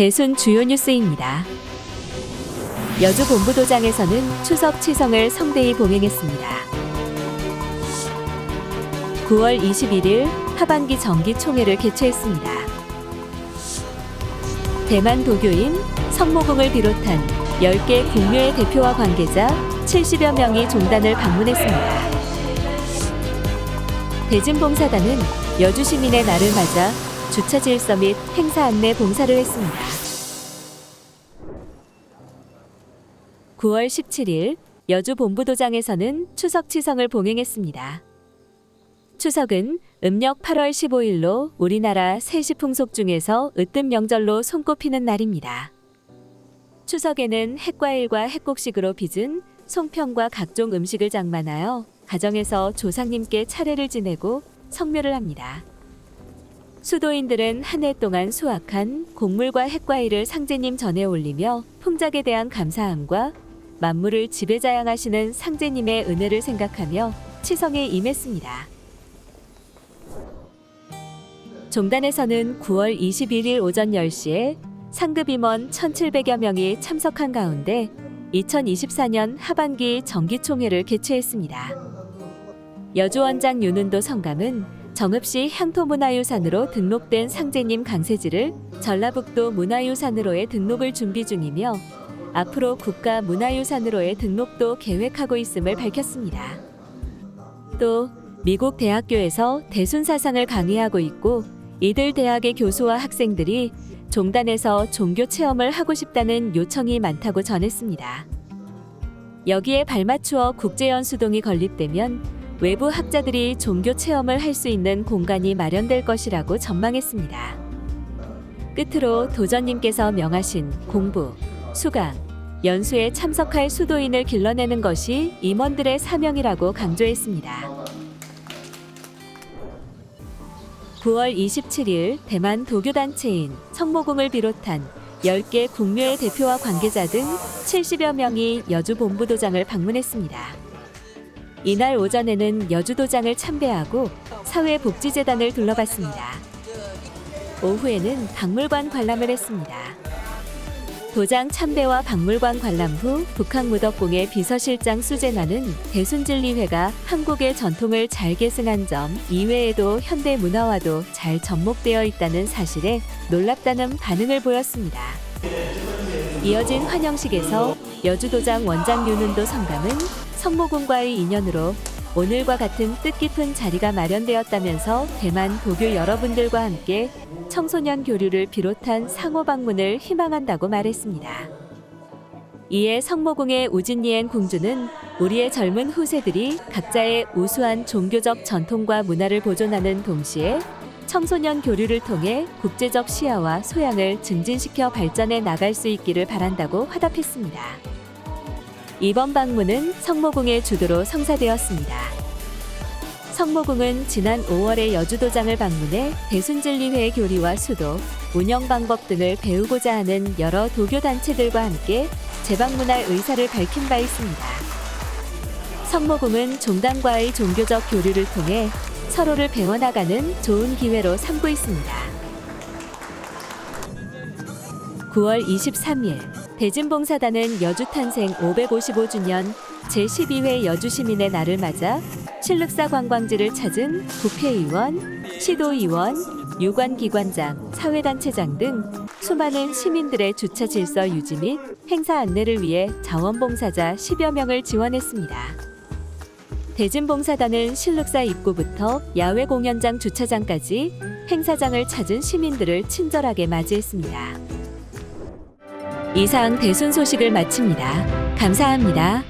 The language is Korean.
대순 주요 뉴스입니다. 여주 본부도장에서는 추석 치성을 성대히 봉행했습니다. 9월 21일 하반기 정기 총회를 개최했습니다. 대만 도교인 성모공을 비롯한 10개 국묘의 대표와 관계자 70여 명이 종단을 방문했습니다. 대진봉사단은 여주 시민의 날을 맞아 주차 질서 및 행사 안내 봉사를 했습니다. 9월 17일 여주 본부도장에서는 추석 치성을 봉행했습니다. 추석은 음력 8월 15일로 우리나라 세시 풍속 중에서 으뜸 명절로 손꼽히는 날입니다. 추석에는 핵과일과 핵곡식으로 빚은 송편과 각종 음식을 장만하여 가정에서 조상님께 차례를 지내고 성묘를 합니다. 수도인들은 한 해 동안 수확한 곡물과 핵과일을 상제님 전에 올리며 풍작에 대한 감사함과 만물을 지배자양하시는 상제님의 은혜를 생각하며 치성에 임했습니다. 종단에서는 9월 21일 오전 10시에 상급 임원 1,700여 명이 참석한 가운데 2024년 하반기 정기총회를 개최했습니다. 여주원장 윤은도 성감은 정읍시 향토문화유산으로 등록된 상제님 강세지를 전라북도 문화유산으로의 등록을 준비 중이며 앞으로 국가 문화유산으로의 등록도 계획하고 있음을 밝혔습니다. 또 미국 대학교에서 대순사상을 강의하고 있고 이들 대학의 교수와 학생들이 종단에서 종교 체험을 하고 싶다는 요청이 많다고 전했습니다. 여기에 발맞추어 국제연수동이 건립되면 외부 학자들이 종교 체험을 할 수 있는 공간이 마련될 것이라고 전망했습니다. 끝으로 도전님께서 명하신 공부, 수강, 연수에 참석할 수도인을 길러내는 것이 임원들의 사명이라고 강조했습니다. 9월 27일 대만 도교단체인 성모공을 비롯한 10개 국묘의 대표와 관계자 등 70여 명이 여주 본부도장을 방문했습니다. 이날 오전에는 여주도장을 참배하고 사회복지재단을 둘러봤습니다. 오후에는 박물관 관람을 했습니다. 도장 참배와 박물관 관람 후 북한 무덕공의 비서실장 수재나는 대순진리회가 한국의 전통을 잘 계승한 점 이외에도 현대 문화와도 잘 접목되어 있다는 사실에 놀랍다는 반응을 보였습니다. 이어진 환영식에서 여주도장 원장 윤은도 성감은 성모군과의 인연으로 오늘과 같은 뜻깊은 자리가 마련되었다면서 대만 도교 여러분들과 함께 청소년 교류를 비롯한 상호 방문을 희망한다고 말했습니다. 이에 성모궁의 우진리엔 공주는 우리의 젊은 후세들이 각자의 우수한 종교적 전통과 문화를 보존하는 동시에 청소년 교류를 통해 국제적 시야와 소양을 증진시켜 발전해 나갈 수 있기를 바란다고 화답했습니다. 이번 방문은 성모궁의 주도로 성사되었습니다. 성모궁은 지난 5월에 여주도장을 방문해 대순진리회의 교리와 수도, 운영 방법 등을 배우고자 하는 여러 도교 단체들과 함께 재방문할 의사를 밝힌 바 있습니다. 성모궁은 종단과의 종교적 교류를 통해 서로를 배워나가는 좋은 기회로 삼고 있습니다. 9월 23일 대진봉사단은 여주 탄생 555주년 제12회 여주시민의 날을 맞아 신륵사 관광지를 찾은 국회의원, 시도의원, 유관기관장, 사회단체장 등 수많은 시민들의 주차 질서 유지 및 행사 안내를 위해 자원봉사자 10여 명을 지원했습니다. 대진봉사단은 신륵사 입구부터 야외 공연장 주차장까지 행사장을 찾은 시민들을 친절하게 맞이했습니다. 이상 대순 소식을 마칩니다. 감사합니다.